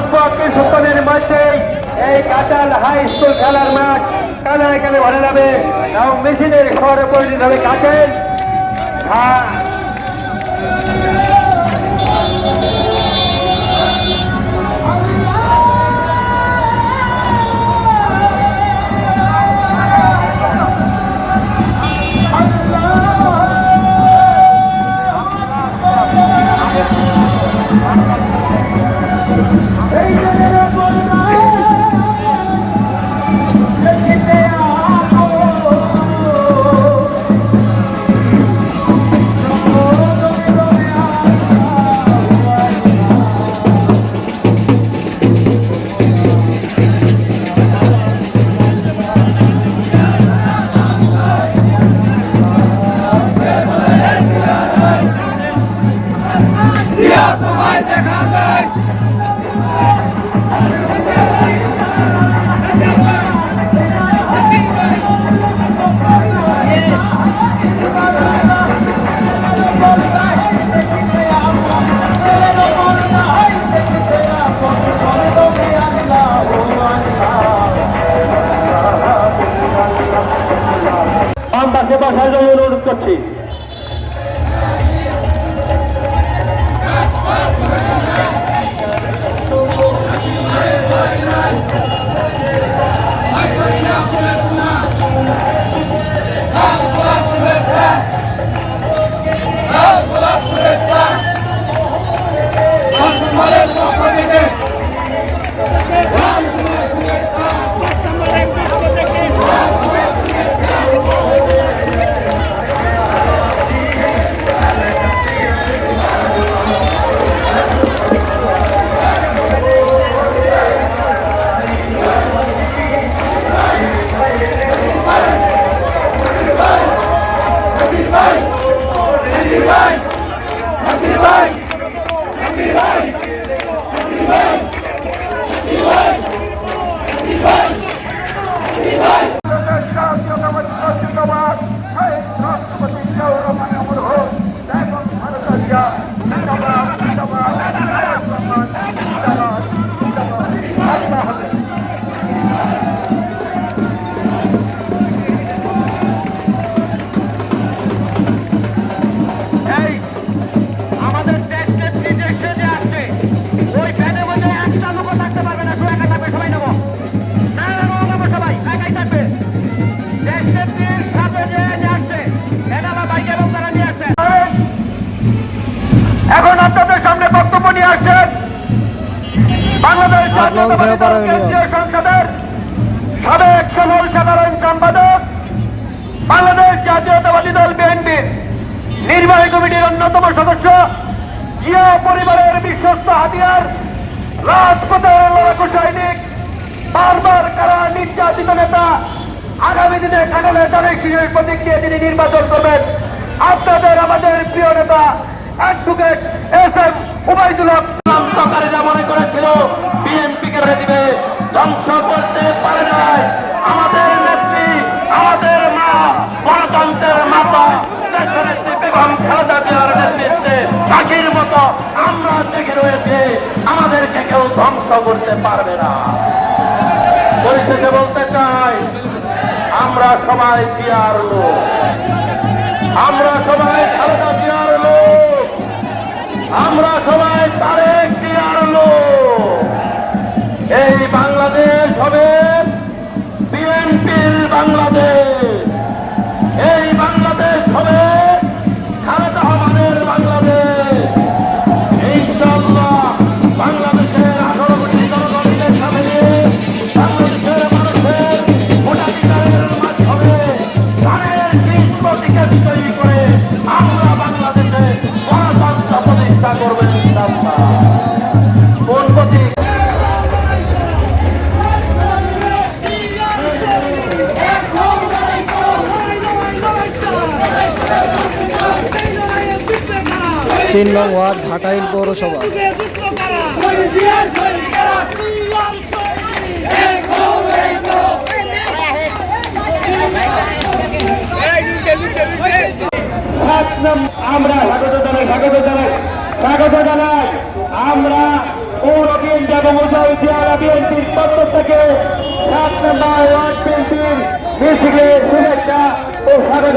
অল্প কিছুক্ষণের মধ্যেই এই কাটাল হাই স্কুল খেলার মাঠ কানায় কানে ভরে যাবে। এবং মেশিনের শহরে পরিণত হবে কাটেল হ্যাঁ। জন্য অনুরোধ করছি। বাংলাদেশ জাতীয়তাবাদী দল কেন্দ্রীয় সাবেক সমল সাধারণ সম্পাদক বাংলাদেশ জাতীয়তাবাদী দল বিএনপির নির্বাহী কমিটির অন্যতম সদস্য জিয়া পরিবারের বিশ্বস্ত হাতিয়ার রাজপথের লড়াকু সৈনিক বারবার কারা নির্যাতিত নেতা আগামী দিনে কাগলের দানের শিশুর প্রতীক তিনি নির্বাচন করবেন। আপনাদের আমাদের প্রিয় নেতা advocate S M Ubaidul Haque. মনে করেছিল বিএনপি কে দিবে, ধ্বংস করতে পারে নাই। আমাদের নেত্রী, আমাদের মা, গণতন্ত্রের মাতা পাখির মতো আমরা রয়েছে। আমাদেরকে কেউ ধ্বংস করতে পারবে না। পরিশেষে বলতে চাই, আমরা সবাই জিয়ার লোক। আমরা সবাই খালেদা জিয়ার লোক। আমরা সবাই লোক এই বাংলাদেশ হবে বিএনপির বাংলাদেশ। তিন নং ওয়ার্ড ঘাটাইল পৌরসভা। আমরা স্বাগত জানাই স্বাগত জানাই স্বাগত জানাই। আমরা থেকে ওয়ার্ড ও স্বাগত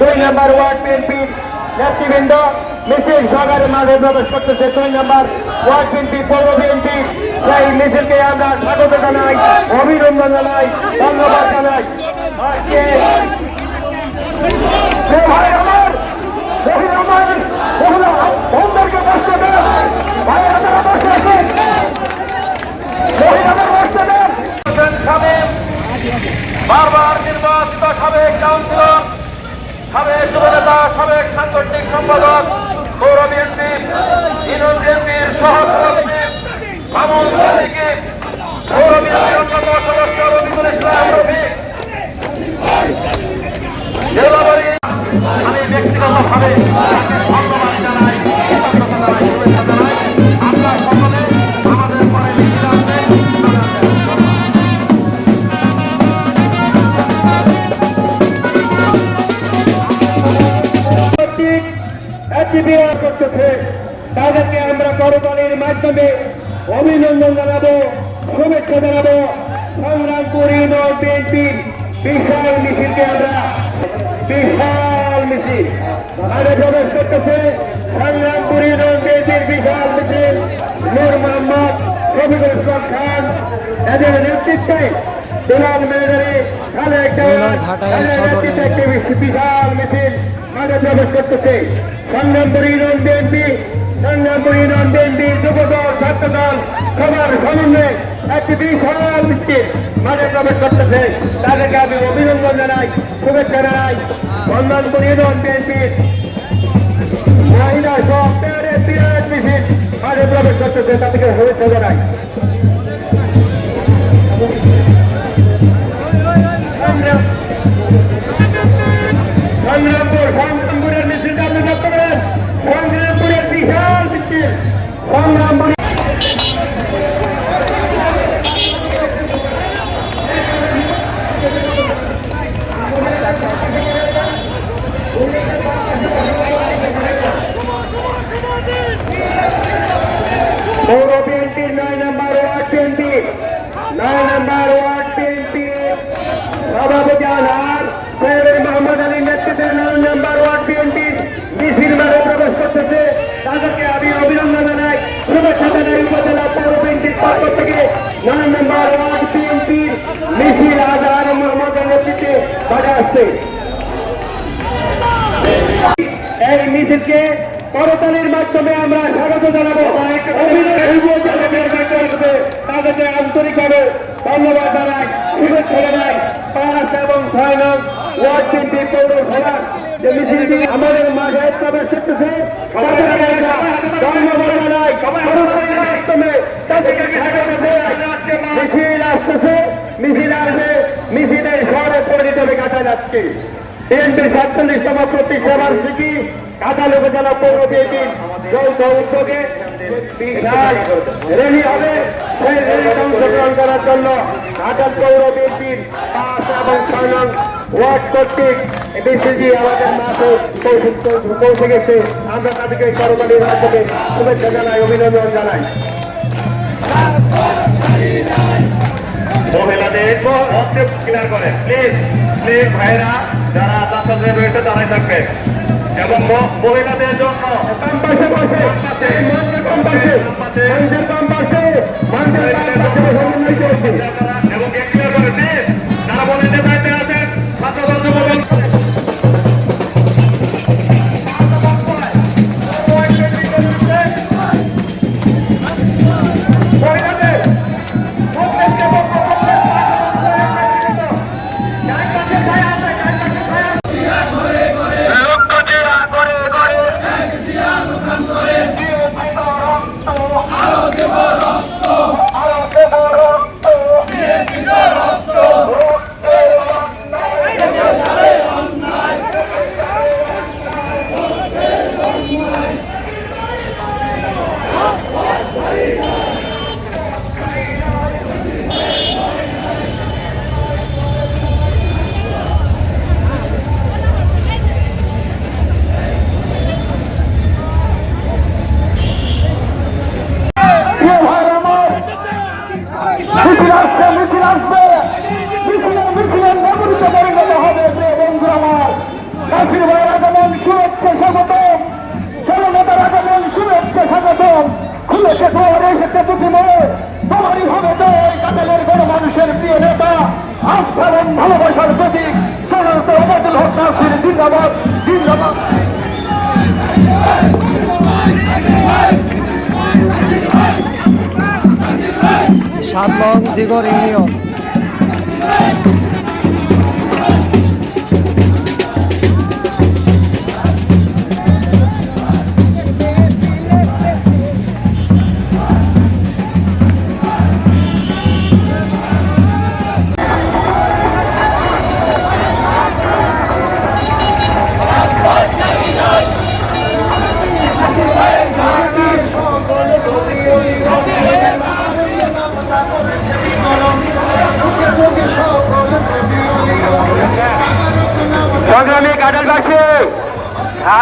দুই নম্বর ওয়ার্ড বিএনপির নেতৃবৃন্দ মিছিল সহকারে মাঝে প্রবেশ করতেছে। দুই নম্বর ওয়ার্ড বিএনপি, পৌর বিএনপি সেই মিছিলকে আমরা স্বাগত জানাই, অভিনন্দন জানাই, ধন্যবাদ জানাই। বারবার নির্বাচিত সাবেক কাউন্সিলর সাবেক যুবনেতা, সাবেক সাংগঠনিক সম্পাদক গৌরব এমপি ইউনিয়ন এমপির সহসভাপতি মামুন সাদিকে গৌরব এমপির অন্যতম সদস্য রবিকুল ইসলাম রফিক। মাধ্যমে অভিনন্দন জানাব শুভেচ্ছা জানাব। সংগ্রামপুর ইউনিয়ন বিএনপির বিশাল মিছিলকে আমরা বিশাল মিছিল। আরে প্রবেশ করতেছে সংগ্রামপুর ইউনিয়ন বিএনপির বিশাল মিছিল। নূর মোহাম্মদ শফিকুল ইসলাম খান এদের নেতৃত্বে দুলাল মেয়েদারি বিশাল মিছিল। মাঠে প্রবেশ করতেছে। Sangrampur union BNP Sangrampur union BNP Jubodal, Chhatradal, সবার সমন্বয়ে একটি বিশাল মিছিল মাঠে প্রবেশ করতেছে। তাদেরকে আমি অভিনন্দন জানাই, শুভেচ্ছা জানাই। সংগ্রামপুর ইউনিয়ন বিএনপির মহিলা সব বিরাট মিছিল মাঠে প্রবেশ করতেছে, তাদেরকে শুভেচ্ছা জানাই। সংগ্রামপুর সংগ্রামপুরের সংগ্রামপুর পৌর বিএনপির নয় নম্বর ওয়ার্ড বিএনপি নয় নম্বর ওয়ার্ড বিএনপি সভাপতি আনহার সৈয়দ মোহাম্মদ আলীর নেতৃত্বে নয় নম্বর ওয়ার্ড বিএনপি মিছিল মাঠে প্রবেশ করতেছে তাদেরকে আমি অভিনন্দন জানাই শুভেচ্ছা জানাই উপজেলা পৌর বিএনপির পক্ষ থেকে নয় নম্বর ওয়ার্ড বিএনপির মিছিল আজহার আসছে। এই মিছিলকে করতালির মাধ্যমে আমরা স্বাগত জানাব। তাদেরকে আন্তরিকভাবে ধন্যবাদ জানাই। শুভেচ্ছা জানাই। পাঁচ এবং ছয় নং ওয়ার্ড তিনটি পৌরসভার যে মিছিলটি আমাদের মাঝে প্রবেশ করতেছে তাদেরকে আমরা ধন্যবাদ জানাই করতালির মাধ্যমে তাদেরকে স্বাগত জানাই। মিছিল আসতেছে মিছিল আসবে মিছিলের শহরে পরিণত হবে বিএনপির সাতচল্লিশতম প্রতিষ্ঠা বার্ষিকী কাতাল উপজেলা পৌর বিএনপির যৌথ উদ্যোগে র্যালি হবে। সেই র্যালিতে অংশগ্রহণ করার জন্য পৌর বিএনপির পাঁচ এবং ছয় নং ওয়ার্ড কর্তৃক বিসিজি আমাদের মাঠে পৌঁছে- গেছে। আমরা তাদেরকে মাধ্যমে শুভেচ্ছা জানাই, অভিনন্দন জানাই। মহিলাদের ক্লিয়ার করে প্লিজ প্লিজ ভাইরা যারা বাচ্চাদের রয়েছে তারাই থাকবে। এবং মহিলাদের জন্য বসে মঞ্চের বাম পাশে মঞ্চের বাম পাশে সমন্বয় চলছে সাত নং দিগর ইউনিয়ন।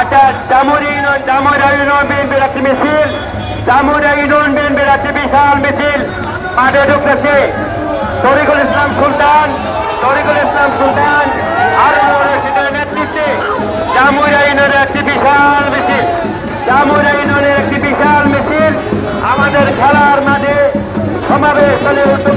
أتى تمرين تمرين بين بلاد চামুরাই تمرين بين بلاد বিশাল মিছিল। মাঠে ঢুকতেছে তরিকুল ইসলাম সুলতান, তরিকুল ইসলাম সুলতান, আর নেতৃত্বে জামুরাইনের একটি বিশাল মিছিল জামুরাইনের একটি বিশাল মিছিল। আমাদের খেলার মাঠে সমাবেশ উদ্যোগ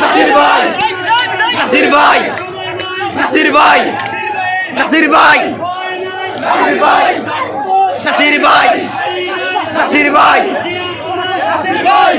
নাসির ভাই নাসির ভাই নাসির ভাই নাসির ভাই নাসির ভাই নাসির ভাই নাসির ভাই নাসির ভাই